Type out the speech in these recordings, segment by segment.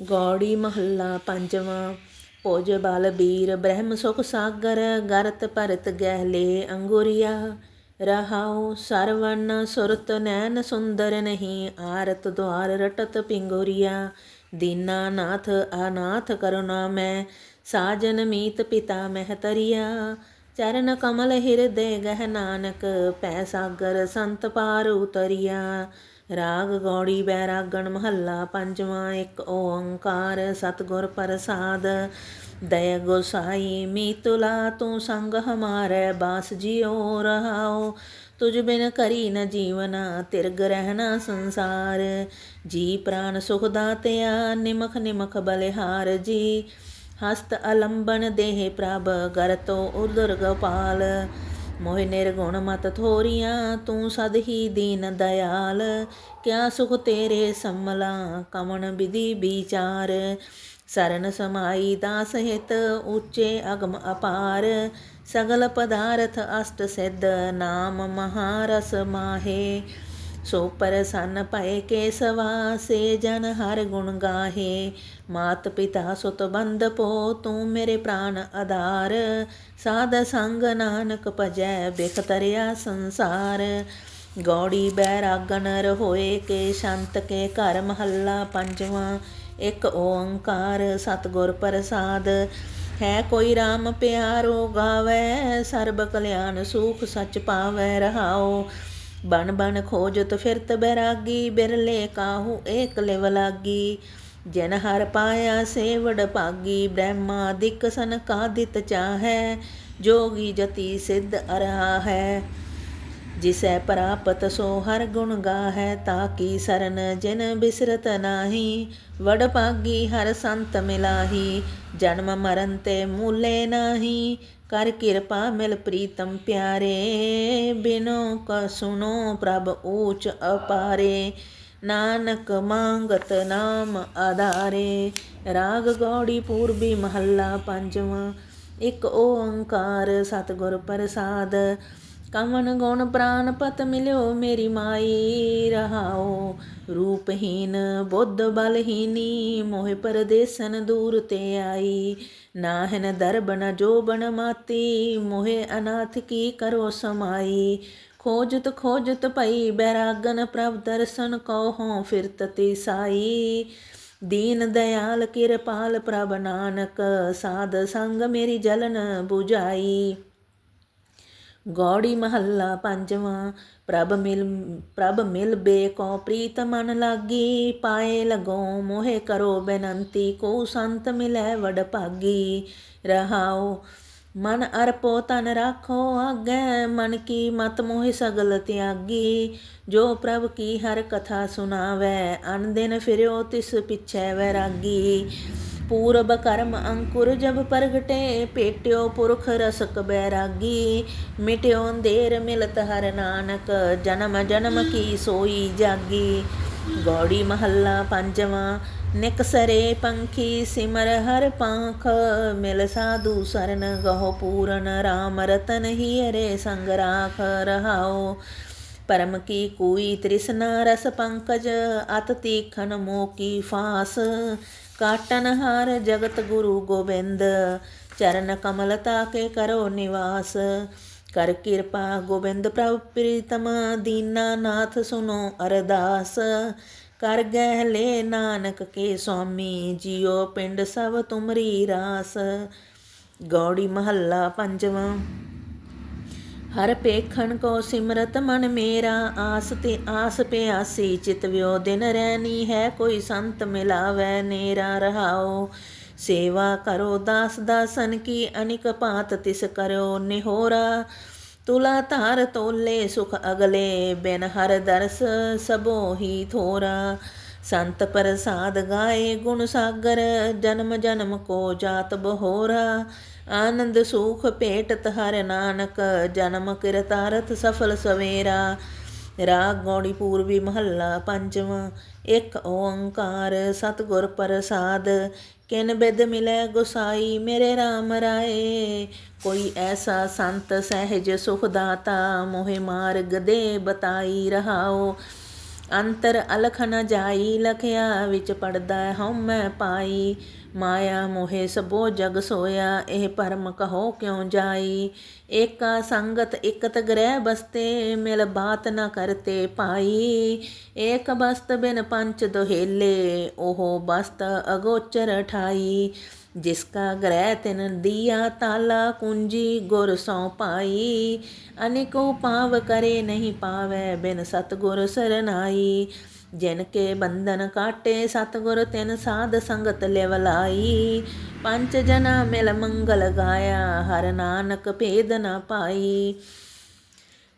ਗੌੜੀ ਮਹੱਲਾ ਪੰਜਵਾਂ, ਭੋਜ ਬਲ ਬੀਰ, ਬ੍ਰਹਮ ਸੁਖ ਸਾਗਰ, ਗਰਤ ਭਰਤ ਗਹਿਲੇ ਅੰਗੁਰੀਆ। ਰਹਾਉ ਸਰਵਨ ਸੁਰਤ ਨੈਣ ਸੁੰਦਰ ਨਹੀਂ, ਆਰਤ ਦੁਆਰ ਰਟਤ ਪਿੰਗੁਰੀਆ। ਦੀਨਾ ਨਾਥ ਅਨਾਥ ਕਰੁਣਾ ਮੈਂ, ਸਾਜਨ ਮੀਤ ਪਿਤਾ ਮਹਿਤਰੀਆ ਚਰਨ ਕਮਲ ਹਿਰਦੇ ਗਹਿ ਨਾਨਕ ਪੈ ਸਾਗਰ ਸੰਤ ਪਾਰ ਉਤਰੀਆ। ਰਾਗ ਗੌੜੀ ਬੈਰਾਗਣ ਮਹੱਲਾ ਪੰਜਵਾਂ, ਇੱਕ ਓੰਕਾਰ ਸਤਿਗੁਰ ਪ੍ਰਸਾਦ। ਦਇਆ ਗੋਸਾਈ ਮੀ ਤੁਲਾ ਤੂੰ ਸੰਗ ਹਮਾਰੇ, ਬਾਸ ਜਿਉ ਰਹਾਓ। ਤੁਜ ਬਿਨ ਕਰੀ ਨ ਜੀਵਨਾ, ਤਿਰਗ ਰਹਿਣਾ ਸੰਸਾਰ। ਜੀ ਪ੍ਰਾਨ ਸੁਖ ਦਾਤਿਆ, ਨਿਮਖ ਨਿਮਖ ਬਲਿਹਾਰ ਜੀ। ਹਸਤ ਅਲੰਬਨ ਦੇਹ ਪ੍ਰਭ ਗਰਤੋ ਉਦਰ ਗੋਪਾਲ। ਮੋਹਿ ਨਿਰਗੁਣ ਮਤ ਥੋਰੀਆਂ, ਤੂੰ ਸਦ ਹੀ ਦੀਨ ਦਇਆਲ। ਕਿਆ ਸੁਖ ਤੇਰੇ ਸੰਮਲਾ, ਕਮਣ ਵਿਧੀ ਵਿਚਾਰ। ਸਰਨ ਸਮਾਈ ਦਾਸ ਹਿਤ, ਉੱਚੇ ਅਗਮ ਅਪਾਰ। ਸਗਲ ਪਦਾਰਥ ਅਸ਼ਟ ਸਿੱਧ, ਨਾਮ ਮਹਾਰਸ ਮਾਹੇ। ਸੋ ਪਰਸੰਨ ਭਏ ਕੇਸਵਾ ਸੇ ਜਨ ਹਰ ਗੁਣ ਗਾਹੇ। ਮਾਤ ਪਿਤਾ ਸੁਤ ਬੰਦ ਪੋ, ਤੂੰ ਮੇਰੇ ਪ੍ਰਾਨ ਆਧਾਰ। ਸਾਧ ਸੰਗ ਨਾਨਕ ਭਜੈ ਬਿਖ ਤਰਿਆ ਸੰਸਾਰ। ਗੌੜੀ ਬੈਰਾਗਨ ਹੋਏ ਕੇ ਸ਼ੰਤ ਕੇ ਘਰ ਮਹੱਲਾ ਪੰਜਵਾਂ। ਇੱਕ ਓੰਕਾਰ ਸਤਿਗੁਰ ਪ੍ਰਸਾਦ। ਹੈ ਕੋਈ RAM ਪਿਆਰੋ ਗਾਵੇ, ਸਰਬ ਕਲਿਆਣ ਸੁਖ ਸੱਚ ਪਾਵੇ ਰਹਾਓ ਬਣ ਬਣ ਖੋਜਤ ਫਿਰਤ ਬੈਰਾਗੀ, ਬਿਰਲੇ ਕਾਹੂ ਏਕ ਲਿਵ ਲਾਗੀ। ਜਨ ਹਰ ਪਾਇਆ ਸੇਵੜ ਭਾਗੀ, ਬ੍ਰਹਮਾ ਦਿਕ ਸਨ ਕਾ ਕਾਦਿਤ ਚਾਹੈ, ਜੋਗੀ ਜਤੀ ਸਿੱਧ ਅਰਹਾ ਹੈ। ਜਿਸੈ ਪ੍ਰਾਪਤ ਸੋ ਹਰ ਗੁਣ ਗਾਹੈ ਤਾਕੀ ਸਰਨ ਜਿਨ ਬਿਸਰਤ ਨਾਹੀ? ਵਡ ਭਾਗੀ ਹਰ ਸੰਤ ਮਿਲਾਹੀ, ਜਨਮ ਮਰਨ ਤੇ ਮੂਲੇ ਨਾਹੀ। ਕਰ ਕਿਰਪਾ ਮਿਲ ਪ੍ਰੀਤਮ ਪਿਆਰੇ, ਬਿਨੋ ਕ ਸੁਨੋ ਪ੍ਰਭ ਊਚ ਅਪਾਰੇ। ਨਾਨਕ ਮੰਗਤ ਨਾਮ ਆਧਾਰੇ, ਰਾਗ ਗੌੜੀ ਪੂਰਬੀ ਮਹੱਲਾ ਪੰਜਵਾਂ। ਇੱਕ ਓੰਕਾਰ ਸਤਿਗੁਰ ਪ੍ਰਸਾਦ ਕਮਨ ਗੁਣ ਪ੍ਰਾਨ ਪਤ ਮਿਲਿਓ ਮੇਰੀ ਮਾਈ, ਰਹਾਓ ਰੂਪਹੀਨ ਬੁੱਧ ਬਲਹੀਨੀ, ਮੋਹਿ ਪਰਦੇਸਨ ਦੂਰ ਤੇ ਆਈ। ਨਾਹਨ ਦਰਬਨ ਜੋਬਨ ਮਾਤੀ, ਮੋਹਿ ਅਨਾਥ ਕੀ ਕਰੋ ਸਮਾਈ। ਖੋਜਤ ਖੋਜਤ ਭਈ ਬੈਰਾਗਨ ਪ੍ਰਭ ਦਰਸ਼ਨ ਕਉ ਫਿਰਤ ਤੇ ਸਾਈ। ਦੀਨ ਦਇਆਲ ਕਿਰਪਾਲ ਪ੍ਰਭ ਨਾਨਕ, ਸਾਧ ਸੰਗ ਮੇਰੀ ਜਲਨ 부ਝਾਈ ਗੌੜੀ ਮਹੱਲਾ ਪੰਜਵਾਂ, ਪ੍ਰਭ ਮਿਲ ਪ੍ਰਭ ਮਿਲ ਬੇ ਕੋ ਪ੍ਰੀਤ ਮਨ ਲਾਗੀ, ਪਾਏ ਲਗੋ ਮੋਹਿ ਕਰੋ ਬੇਨੰਤੀ, ਕੋ ਸੰਤ ਮਿਲੈ ਵਡ ਭਾਗੀ। ਰਹਾਓ ਮਨ ਅਰਪੋ ਤਨ ਰਾਖੋ ਆਗੇ, ਮਨ ਕੀ ਮਤ ਮੋਹਿ ਸਗਲ ਤਿਆਗੀ। ਜੋ ਪ੍ਰਭ ਕੀ ਹਰ ਕਥਾ ਸੁਨਾਵੇ ਅਨ ਦਿਨ ਫਿਰਿਓ ਤਿਸ ਪਿਛੈ ਵੈਰਾਗੀ। ਪੂਰਬ ਕਰਮ ਅੰਕੁਰ ਜਬ ਪ੍ਰਗਟੇ, ਪੇਟਿਓ ਪੁਰਖ ਰਸਕ ਬੈਰਾਗੀ। ਮਿਟਿਓ ਅੰਧੇਰ ਮਿਲਤ ਹਰ ਨਾਨਕ, ਜਨਮ ਜਨਮ ਕੀ ਸੋਈ ਜਾਗੀ। ਗੌੜੀ ਮਹੱਲਾ ਪੰਜਵਾਂ ਨਿਕਸਰੇ ਪੰਖੀ ਸਿਮਰ ਹਰ ਪੰਖ। ਮਿਲ ਸਾਧੂ ਸਰਨ ਗਹੁ ਪੂਰਨ RAM ਰਤਨ ਹੀ ਅਰੇ ਸੰਗ ਰਾਖ ਰਹਾਓ ਪਰਮ ਕੀ ਕੋਈ ਤ੍ਰਿਸ਼ਨਾ ਰਸ ਪੰਕਜ, ਅਤ ਤੀਖਨ ਮੋ ਫਾਸ। ਕਾਟਨ ਹਾਰ ਜਗਤ ਗੁਰੂ ਗੋਬਿੰਦ, ਚਰਨ ਕਮਲ ਤਾਕੇ ਕਰੋ ਨਿਵਾਸ। ਕਰ ਕਿਰਪਾ ਗੋਬਿੰਦ ਪ੍ਰਭ ਪ੍ਰੀਤਮ, ਦੀਨਾ ਨਾਥ ਸੁਨੋ ਅਰਦਾਸ। ਕਰ ਗਹਿ ਲੈ ਨਾਨਕ ਕੇ ਸੁਆਮੀ ਜਿਉ ਪਿੰਡ ਸਭ ਤੁਮਰੀ ਰਾਸ। ਗੌੜੀ ਮਹੱਲਾ ਪੰਜਵਾਂ। ਹਰ ਪੇਖਣ ਕੋ ਸਿਮਰਤ ਮਨ ਮੇਰਾ, ਆਸ ਤੇ ਆਸ ਪਿਆਸੀ ਚਿਤਵਿਓ ਦਿਨ ਰਹਿਣੀ ਹੈ, ਕੋਈ ਸੰਤ ਮਿਲਾਵੇ ਨੇਰਾ ਰਹਾਓ ਸੇਵਾ ਕਰੋ ਦਾਸ ਦਾਸਨ ਕੀ, ਅਨਿਕ ਪਾਤ ਤਿਸ ਕਰੋ ਨਿਹੋਰਾ। ਤੁਲਾ ਧਾਰ ਤੋਲੇ ਸੁਖ ਅਗਲੇ, ਬਿਨ ਹਰ ਦਰਸ ਸਭੋ ਹੀ ਥੋਰਾ। ਸੰਤ ਪ੍ਰਸਾਦ ਗਾਏ ਗੁਣ ਸਾਗਰ, ਜਨਮ ਜਨਮ ਕੋ ਜਾਤ ਬਹੋਰਾ। ਆਨੰਦ ਸੁਖ ਭੇਟਤ ਹਰ ਨਾਨਕ, ਜਨਮ ਕਿਰਤਾਰਥ ਸਫਲ ਸਵੇਰਾ। ਰਾਗ ਗੌੜੀ ਪੂਰਬੀ ਮਹੱਲਾ ਪੰਜਵਾਂ, ਇੱਕ ਓੰਕਾਰ ਸਤਿਗੁਰ ਪ੍ਰਸਾਦ। ਕਿਨ ਬਿਦ ਮਿਲੈ ਗੁਸਾਈ ਮੇਰੇ RAM ਰਾਏ। ਕੋਈ ਐਸਾ ਸੰਤ ਸਹਿਜ ਸੁਖ ਦਾਤਾ, ਮੋਹਿ ਮਾਰਗ ਦੇ ਬਤਾਈ ਰਹਾਓ। ਅੰਤਰ ਅਲਖ ਨ ਜਾਈ, ਲਖਿਆ ਵਿੱਚ ਪੜਦਾ ਹਉਮੈ ਪਾਈ। ਮਾਇਆ ਮੋਹਿ ਸਭੋ ਜਗ ਸੋਇਆ, ਇਹ ਪਰਮ ਕਹੋ ਕਿਉ ਜਾਈ? ਏਕਾ ਸੰਗਤ ਇਕਤ ਗ੍ਰਹਿ ਬਸਤੇ, ਮਿਲ ਬਾਤ ਨ ਕਰਤੇ ਪਾਈ। ਏਕ ਬਸਤ ਬਿਨ ਪੰਚ ਦੁਹੇਲੇ, ਉਹ ਬਸਤ ਅਗੋਚਰ ਠਾਈ। ਜਿਸ ਕਾ ਗ੍ਰਹਿ ਤਿਨ ਦੀਆ ਤਾਲਾ ਕੁੰਜੀ, ਗੁਰ ਸਉ ਪਾਈ। ਅਨੇਕੋ ਪਾਵ ਕਰੇ ਨਹੀਂ ਪਾਵੈ ਬਿਨ ਸਤਗੁਰ ਸਰਨਾਈ। ਜਿਨ ਕੇ ਬੰਧਨ ਕਾਟੇ ਸਤਗੁਰ ਤਿਨ ਸਾਧ ਸੰਗਤ ਲਿਵਲਾਈ ਪੰਜ ਜਨਾ ਮਿਲ ਮੰਗਲ ਗਾਇਆ, ਹਰ ਨਾਨਕ ਭੇਦ ਨਾ ਪਾਈ।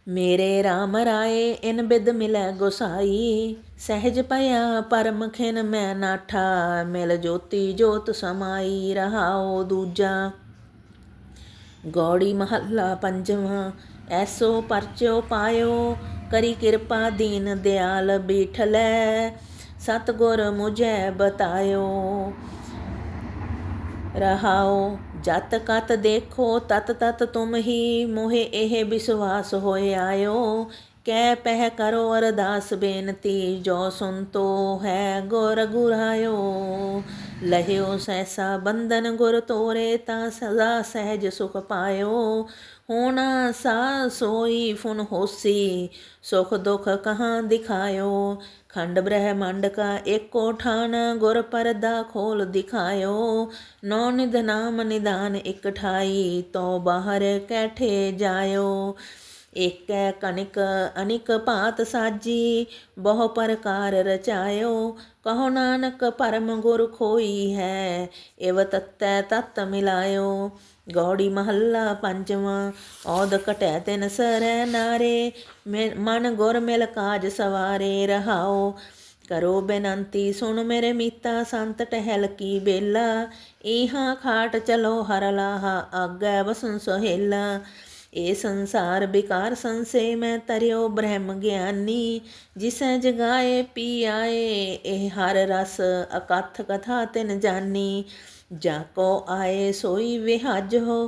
ਮੇਰੇ RAM ਰਾਏ, ਇਨ ਬਿਦ ਮਿਲੈ ਗੁਸਾਈ। ਸਹਿਜ ਪਿਆ ਪਰਮ ਖਿਨ ਮੈਂ ਨਾਠਾ, ਮਿਲ ਜੋਤੀ ਜੋਤ ਸਮਾਈ ਰਹਾਓ ਦੂਜਾ। ਗੌੜੀ ਮਹੱਲਾ ਪੰਜਵਾਂ, ਐਸੋ ਪਰਚੋ ਪਾਇਓ, ਕਰੀ ਕਿਰਪਾ ਦੀਨ ਦਿਆਲ ਬੀਠਲੈ, ਸਤਗੁਰ ਮੁਝੈ ਬਤਾਇਓ। ਰਹਾਓ ਜਤ ਕਤ ਦੇਖੋ ਤਤ ਤਤ ਤੁਮ ਹੀ ਮੋਹਿ ਇਹ ਵਿਸ਼ਵਾਸ ਹੋਇ ਆਇਓ। ਕਹਿ ਪਹਿ ਕਰੋ ਅਰਦਾਸ ਬੇਨਤੀ, ਜੋ ਸੁਨਤੋ ਹੈ ਗੁਰ ਗੁਰਾਇਓ। ਲਹਿਓ ਸੈਸਾ ਬੰਧਨ ਗੁਰ ਤੋਰੇ ਤਾਂ ਸਦਾ ਸਹਿਜ ਸੁਖ ਪਾਇਓ। ਹੋਣਾ ਸਾ ਸੋਈ ਫੁਨ ਹੋਸੀ, ਸੁਖ ਦੁਖ ਕਹਾਂ ਦਿਖਾਇਓ। ਖੰਡ ਬ੍ਰਹਮੰਡ ਕਾ ਏਕੋ ਠਾਨ ਗੁਰ ਪਰਦਾ ਖੋਲ ਦਿਖਾਇਓ। ਨੌ ਨਿਧ ਨਾਮ ਨਿਦਾਨ ਇਕਠਾਈ ਤੋ ਬਾਹਰ ਕੈਠੇ ਜਾਇਓ। ਏਕੈ ਕਨਿਕ ਅਨਿਕ ਭਾਤ ਸਾਜੀ, ਬਹੁ ਪ੍ਰਕਾਰ ਰਚਾਇਓ, ਕਹੋ ਨਾਨਕ ਪਰਮ ਗੁਰ ਖੋਈ ਹੈ ਏਵ ਤਤੈ ਤਤ ਮਿਲਾਇਓ। ਗੌੜੀ ਮਹੱਲਾ ਪੰਜਵਾਂ ਔਦ ਘਟੈ ਤਿਨ ਸਰੈ ਨਾਰੇ ਮਨ ਗੁਰ ਮਿਲ ਕਾਜ ਸਵਾਰੇ ਰਹਾਓ। ਕਰੋ ਬੇਨੰਤੀ ਸੁਣ ਮੇਰੇ ਮੀਤਾ, ਸੰਤ ਟਹਿਲ ਕੀ ਬੇਲਾ ਇਹਾਂ ਖਾਟ ਚਲੋ ਹਰ ਲਾਹਾ, ਆਗੈ ਵਸਨ ਸੁਹੇਲਾ। ਇਹ ਸੰਸਾਰ ਬਿਕਾਰ ਸੰਸੇ ਮੈਂ ਤਰਿਓ ਬ੍ਰਹਮ ਗਿਆਨੀ, ਜਿਸੈ ਜਗਾਏ ਪੀ ਆਏ ਇਹ ਹਰ ਰਸ ਅਕਥ ਕਥਾ ਤਿਨ ਜਾਨੀ। ਜਾ ਕੋ ਆਏ ਸੋਈ ਵਿਹਾਜ ਹੋ,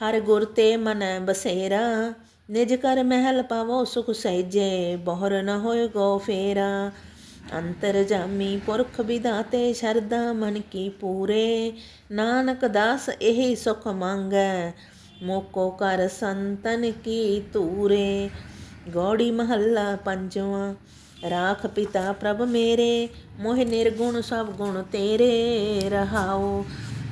ਹਰ ਗੁਰ ਤੇ ਮਨ ਬਸੇਰਾ। ਨਿਜ ਕਰ ਮਹਿਲ ਪਾਵੋ ਸੁਖ ਸਹਿਜੇ, ਬਹੁਰ ਨ ਹੋਏ ਗੋ ਫੇਰਾ। ਅੰਤਰ ਜਾਮੀ ਪੁਰਖ ਵਿਦਾਤੇ ਸ਼ਰਦਾ ਮਨ ਕੀ ਪੂਰੇ। ਨਾਨਕ ਦਾਸ ਇਹ ਸੁਖ ਮੰਗੈ ਮੋਕੋ ਕਰ ਸੰਤਨ ਕੀ ਤੂਰੇ ਗੌੜੀ ਮਹੱਲਾ ਪੰਜਵਾਂ, ਰਾਖ ਪਿਤਾ ਪ੍ਰਭ ਮੇਰੇ, ਮੋਹਿ ਨਿਰਗੁਣ ਸਭ ਗੁਣ ਤੇਰੇ ਰਹਾਓ।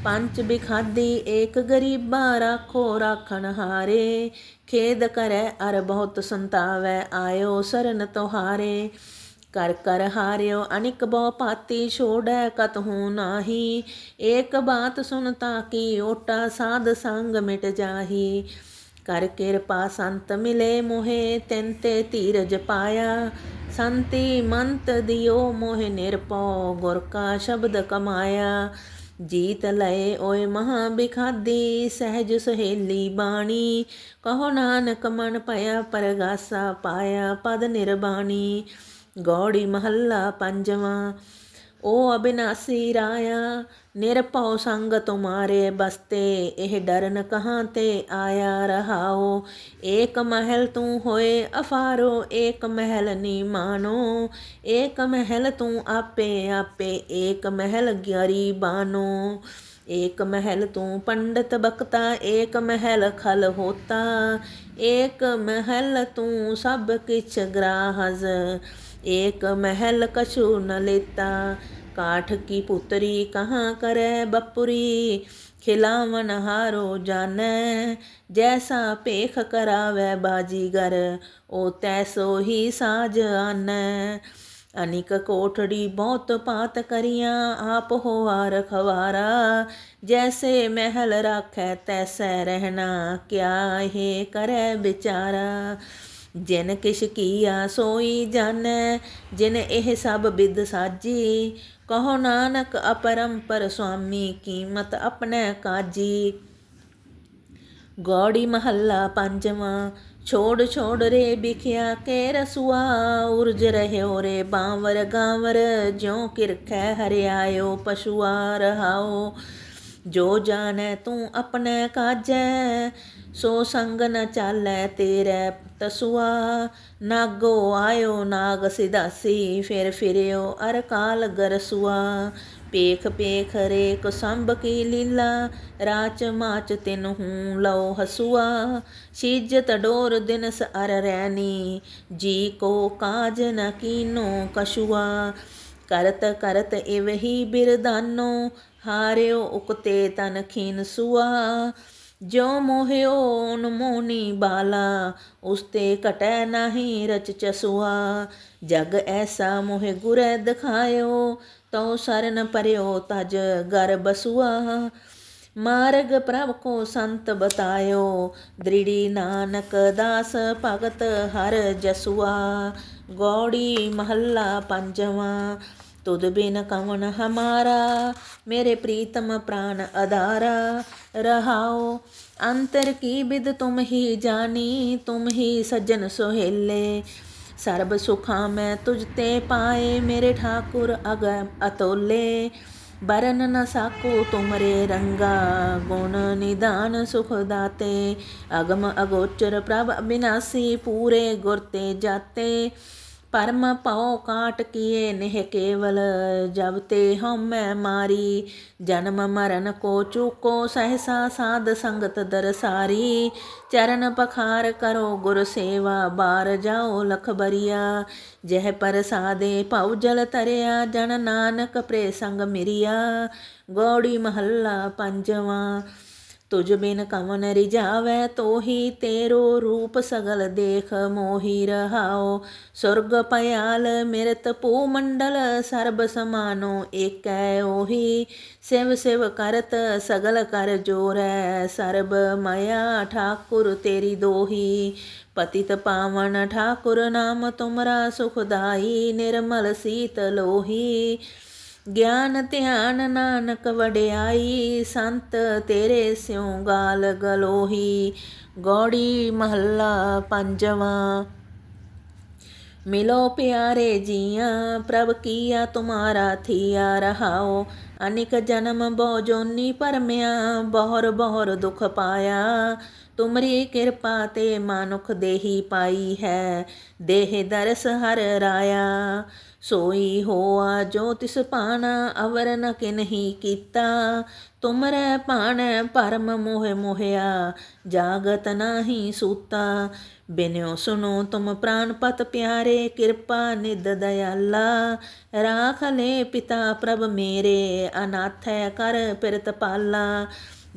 ਪੰਜ ਬਿਖਾਦੀ ਏਕ ਗਰੀਬਾ ਰਾਖੋ ਰਾਖਣ ਹਾਰੇ, ਖੇਦ ਕਰੈ ਅਰ ਬਹੁਤ ਸੰਤਾਵੈ, ਆਇਓ ਸਰਨ ਤੁਹਾਰੇ। ਕਰ ਕਰ ਹਾਰਿਓ, ਅਨਿਕ ਬਹੁ ਪਾਤੀ ਛੋੜੈ ਕਤਹੂ ਨਾਹੀ। ਏਕ ਬਾਤ ਸੁਨਤਾ ਕੀ ਓਟਾ ਸਾਧ ਸੰਗ ਮਿਟ ਜਾਹੀ। ਕਰ ਕਿਰਪਾ ਸੰਤ ਮਿਲੇ ਮੋਹੇ, ਤਿਨ ਤੇ ਧੀਰਜ ਪਾਇਆ। ਸੰਤੀ ਮੰਤ ਦਿਓ ਮੋਹਿ ਨਿਰਪਉ ਗੁਰ ਕਾ ਸ਼ਬਦ ਕਮਾਇਆ। ਜੀਤ ਲਏ ਓਏ ਮਹਾ ਬਿਖਾਦੀ ਸਹਿਜ ਸੁਹੇਲੀ ਬਾਣੀ। ਕਹੋ ਨਾਨਕ ਮਨ ਭਇਆ, ਪਰਗਾਸਾ ਪਾਇਆ ਪਦ ਨਿਰਬਾਣੀ। ਗੌੜੀ ਮਹੱਲਾ ਪੰਜਵਾਂ। ਓ ਅਬਿਨਾਸੀ ਰਾਇਆ, ਨਿਰਭਉ ਸੰਗ ਤੁਮਾਰੇ ਬਸਤੇ, ਇਹ ਡਰਨ ਕਹਾਂ ਤੇ ਆਇਆ ਰਹਾਓ? ਏਕ ਮਹਿਲ ਤੂੰ ਹੋਏ ਅਫਾਰੋ, ਏਕ ਮਹਿਲ ਨੀ ਮਾਨੋ ਏਕ ਮਹਿਲ ਤੂੰ ਆਪੇ ਆਪੇ, ਏਕ ਮਹਿਲ ਗਿਆਰੀ ਬਾਨੋ ਏਕ ਮਹਿਲ ਤੂੰ ਪੰਡਤ ਬਖਤਾ, ਏਕ ਮਹਿਲ ਖਲ ਹੋਤਾ। ਏਕ ਮਹਿਲ ਤੂੰ ਸਭ ਕਿਛ ਗ੍ਰਾਹਜ਼। ਏਕ ਮਹਿਲ ਕਛੂ ਨ ਲੇਤਾ ਕਾਠ ਕੀ ਪੁੱਤਰੀ ਕਹਾਂ ਕਰੈ ਬਪੁਰੀ ਖਿਲਾਵਨ ਹਾਰੋ ਜਾਣੈ ਜੈਸਾ ਭੇਖ ਕਰਾਵੈ ਬਾਜੀਗਰ ਓ ਤੈਸੋ ਹੀ ਸਾਜ ਆਨੈ ਅਨਿਕ ਕੋਠੜੀ ਬਹੁਤ ਪਾਤ ਕਰੀਆਂ ਆਪ ਹੋਆ ਰਖਵਾਰਾ ਜੈਸੇ ਮਹਿਲ ਰਾਖੈ ਤੈਸੈ ਰਹਿਣਾ ਕਿਆ ਇਹ ਕਰੈ ਵਿਚਾਰਾ ਜਿਨ ਕਿਛ ਕੀਆ ਸੋਈ ਜਾਣੈ ਜਿਨ ਇਹ ਸਭ ਬਿਦ ਸਾਜੀ। ਕਹੋ ਨਾਨਕ ਅਪਰੰਪਰ ਸੁਆਮੀ ਕੀਮਤ ਆਪਣੇ ਕਾਜੀ। ਗੌੜੀ ਮਹੱਲਾ ਪੰਜਵਾਂ, ਛੋੜ ਛੋੜ ਰੇ ਬਿਖਿਆ ਕੇ ਰਸੁਆ ਉਰਜ ਰਹਿਓ ਰੇ ਬਾਵਰ ਗਾਵਰ, ਜਿਉ ਕਿਰਖੈ ਹਰਿਆਇਓ ਪਸ਼ੂਆ ਰਹਾਓ। ਜੋ ਜਾਣੈ ਤੂੰ ਆਪਣੇ ਕਾਜੈ ਸੋ ਸੰਗ ਨ ਚਾਲੈ ਤੇਰੇ ਤਸੁਆ, ਨਾਗੋ ਆਇਓ ਨਾਗ ਸਿਦਾਸੀ ਫਿਰ ਫਿਰਿਓ ਅਰ ਕਾਲ ਗਰਸੁਆ। ਪੇਖ ਪੇਖ ਰੇਕ ਸੰਭ ਕੀ ਲੀਲਾ, ਰਾਚ ਮਾਚ ਤਿਨ ਹੂੰ ਲਓ ਹਸੁਆ। ਸਿਜਤ ਡੋਰ ਦਿਨਸ ਅਰ ਰੈਨੀ ਜੀ ਕੋ ਕਾਜ ਨ ਕੀਨੋ ਕਸ਼ੁਆ ਕਰਤ ਕਰਤ ਇਵਹੀ ਬਿਰਦਾਨੋ ਹਾਰਿਓ ਉਕਤੇ ਤਨ ਖੀਨ ਸੁਆ। ਜੋ ਮੋਹਿਓ ਅਨਮੋਨੀ ਬਾਲਾ ਉਸਤੇ ਕਟੈ ਨਹੀਂ ਰਚ ਚਸੁਆ। ਜਗ ਐਸਾ ਮੋਹਿ ਗੁਰੈ ਦਿਖਾਇਓ, ਤਉ ਸਰਨ ਪਰਿਓ ਤਜ ਗਰ ਬਸੁਆ। ਮਾਰਗ ਪ੍ਰਭ ਕੋ ਸੰਤ ਬਤਾਇਓ, ਦ੍ਰਿੜੀ ਨਾਨਕ ਦਾਸ ਭਗਤ ਹਰ ਜਸੁਆ। ਗੌੜੀ ਮਹੱਲਾ ਪੰਜਵਾਂ ਤੁਧ ਬਿਨ ਕਵਨ ਹਮਾਰਾ ਮੇਰੇ ਪ੍ਰੀਤਮ ਪ੍ਰਾਨ ਅਧਾਰਾ ਰਹਾਓ ਅੰਤਰ ਕੀ ਬਿਦ ਤੁਮ ਹੀ ਜਾਨੀ ਤੁਮ ਹੀ ਸੱਜਣ ਸੁਹੇਲੇ ਸਰਬ ਸੁਖਾਂ ਮੈਂ ਤੁਝ ਤੇ ਪਾਏ ਮੇਰੇ ਠਾਕੁਰ ਅਗ ਅਤੋਲੇ ਬਰਨ ਨ ਸਾਕੋ ਤੁਮਰੇ ਰੰਗਾ ਗੁਣ ਨਿਦਾਨ ਸੁਖ ਦਾਤੇ ਅਗਮ ਅਗੋਚਰ ਪ੍ਰਭ ਅਬਿਨਾਸੀ ਪੂਰੇ ਗੁਰ ਤੇ ਜਾਤੇ ਪਰਮ ਪਉ ਕਾਟ ਕੀਏ ਨਿਹ ਕੇਵਲ, ਜਬ ਤੇ ਹਉਮੈ ਮਾਰੀ। ਜਨਮ ਮਰਨ ਕੋ ਚੂਕੋ ਸਹਸਾ ਸਾਧ ਸੰਗਤ ਦਰਸਾਰੀ। ਚਰਨ ਪਖਾਰ ਕਰੋ ਗੁਰ ਸੇਵਾ, ਬਾਰ ਜਾਓ ਲਖ ਬਰੀਆ। ਜਹ ਪ੍ਰਸਾਦੇ ਭਉ ਜਲ ਤਰਿਆ ਜਨ ਨਾਨਕ ਪ੍ਰੇ ਸੰਗ ਮਿਰਿਆ। ਗੌੜੀ ਮਹੱਲਾ ਪੰਜਵਾਂ। ਤੁਝ ਬਿਨ ਕਵਨ ਰਿਜਾਵੈ ਤੋਹੀ ਤੇਰੋ ਰੂਪ ਸਗਲ ਦੇਖ ਮੋਹੀ ਰਹਾਓ ਸੁਰਗ ਪਿਆਲ ਮਿਰਤ ਭੂ ਮੰਡਲ, ਸਰਬ ਸਮਾਨੋ ਏਕੈ ਉਹੀ। ਸਿਵ ਸਿਵ ਕਰਤ ਸਗਲ ਕਰ ਜੋਰੈ, ਸਰਬ ਮਾਇਆ ਠਾਕੁਰ ਤੇਰੀ ਦੋਹੀ। ਪਤਿਤ ਪਾਵਨ ਠਾਕੁਰ ਨਾਮ ਤੁਮਰਾ ਸੁਖਦਾਈ, ਨਿਰਮਲ ਸੀਤ ਲੋਹੀ। ਗਿਆਨ ਧਿਆਨ ਨਾਨਕ ਵਡਿਆਈ, ਸੰਤ ਤੇਰੇ ਸਿਉ ਗਾਲ ਗਲੋਹੀ, ਗੌੜੀ ਮਹੱਲਾ ਪੰਜਵਾਂ। ਮਿਲੋ ਪਿਆਰੇ ਜੀਆਂ, ਪ੍ਰਭ ਕੀਆ ਤੁਮਾਰਾ ਥੀਆ ਰਹਾਓ। ਅਨਿਕ ਜਨਮ ਬਹੁ ਜੋਨੀ ਪਰਮਿਆ, ਬਹੁਰ ਬਹੁਰ ਦੁਖ ਪਾਇਆ। ਤੁਮਰੀ ਕਿਰਪਾ ਤੇ ਮਾਨੁਖ ਦੇਹੀ ਪਾਈ ਹੈ, ਦੇਹ ਦਰਸ ਹਰ ਰਾਇਆ। ਸੋਈ ਹੋਆ ਜੋ ਤਿਸ ਪਾਣ ਅਵਰ ਨ ਕਿਨਹੀ ਕੀਤਾ। ਤੁਮਰੇ ਭਾਣ ਪਰਮ ਮੋਹ ਮੋਹਿਆ, ਜਾਗਤ ਨਾਹੀ ਸੂਤਾ। ਬਿਨਿਓ ਸੁਨੋ ਤੁਮ ਪ੍ਰਾਨ ਪਤ ਪਿਆਰੇ, ਕਿਰਪਾ ਨਿਦ ਦਇਆਲਾ। ਰਾਖ ਲੈ ਪਿਤਾ ਪ੍ਰਭ ਮੇਰੇ, ਅਨਾਥੈ ਕਰ ਪਿਰਤ ਪਾਲਾ।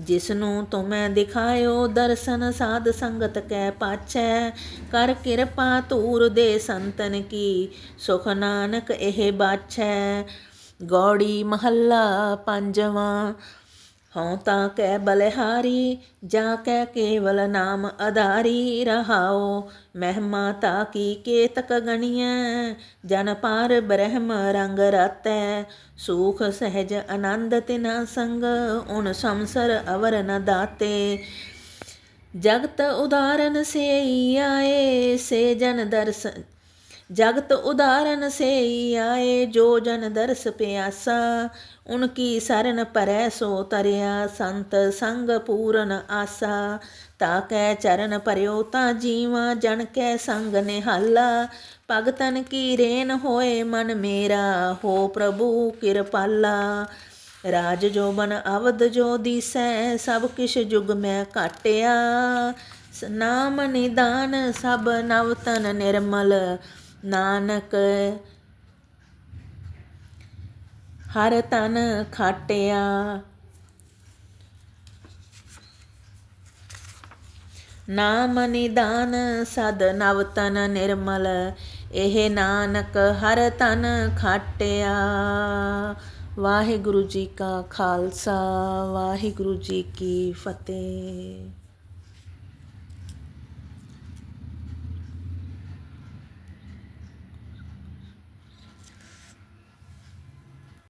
ਜਿਸ ਨੂੰ ਤੁਮੈ ਦਿਖਾਇਓ, ਦਰਸ਼ਨ ਸਾਧ ਸੰਗਤ ਕੈ ਪਾਛੈ। ਕਰ ਕਿਰਪਾ ਧੂਰ ਦੇ ਸੰਤਨ ਕੀ, ਸੁਖ ਨਾਨਕ ਇਹ ਬਾਛੈ। ਗੌੜੀ ਮਹੱਲਾ ਪੰਜਵਾਂ ਹਉ ਤਾਂ ਕੈ ਬਲਿਹਾਰੀ, ਜਾ ਕੈ ਕੇਵਲ ਨਾਮ ਅਧਾਰੀ ਰਹਾਓ। ਮਹਿਮਾ ਤਾ ਕੀ ਕੇਤਕ ਗਣੀਐ, ਜਨ ਪਾਰ ਬ੍ਰਹਮ ਰੰਗ ਰਤੈ। ਸੂਖ ਸਹਿਜ ਆਨੰਦ ਤਿਨਾ ਸੰਗ, ਉਨ ਸੰਸਰ ਅਵਰ ਨ ਦਾਤੇ। ਜਗਤ ਉਦਾਰਨ ਸੇ ਆਏ, ਸੇ ਜਨ ਦਰਸ਼ਨ ਜਗਤ ਉਦਾਰਨ ਸੇ ਆਏ, ਜੋ ਜਨ ਦਰਸ ਪਿਆਸਾ। ਉਨਕੀ ਸਰਨ ਪਰੈ ਸੋ ਤਰਿਆ ਸੰਤ ਸੰਗ ਪੂਰਨ ਆਸਾ। ਤਾ ਕੈ ਚਰਨ ਪਰਿਓ ਤਾ ਜੀਵਾ, ਜਨ ਕੈ ਸੰਗ ਨਿਹਾਲਾ। ਭਗਤਨ ਕੀ ਰੇਨ ਹੋਏ ਮਨ ਮੇਰਾ, ਹੋ ਪ੍ਰਭੂ ਕਿਰਪਾਲਾ। ਰਾਜ ਜੋ ਬਨ ਅਵਦ ਜੋ ਦੀਸੈ, ਸਭ ਕਿਛ ਜੁਗ ਮੈਂ ਕਾਟਿਆ ਨਾਮ ਨਿਦਾਨ ਸਭ ਨਵ ਤਨ ਨਿਰਮਲ। ਨਾਨਕ ਹਰ ਤਨ ਖਾਟਿਆ। ਨਾਮ ਨਿਦਾਨ ਸਦ ਨਵ ਤਨ ਨਿਰਮਲ, ਇਹ ਨਾਨਕ ਹਰ ਤਨ ਖਾਟਿਆ। ਵਾਹਿਗੁਰੂ ਜੀ ਕਾ ਖਾਲਸਾ, ਵਾਹਿਗੁਰੂ ਜੀ ਕੀ ਫਤਿਹ।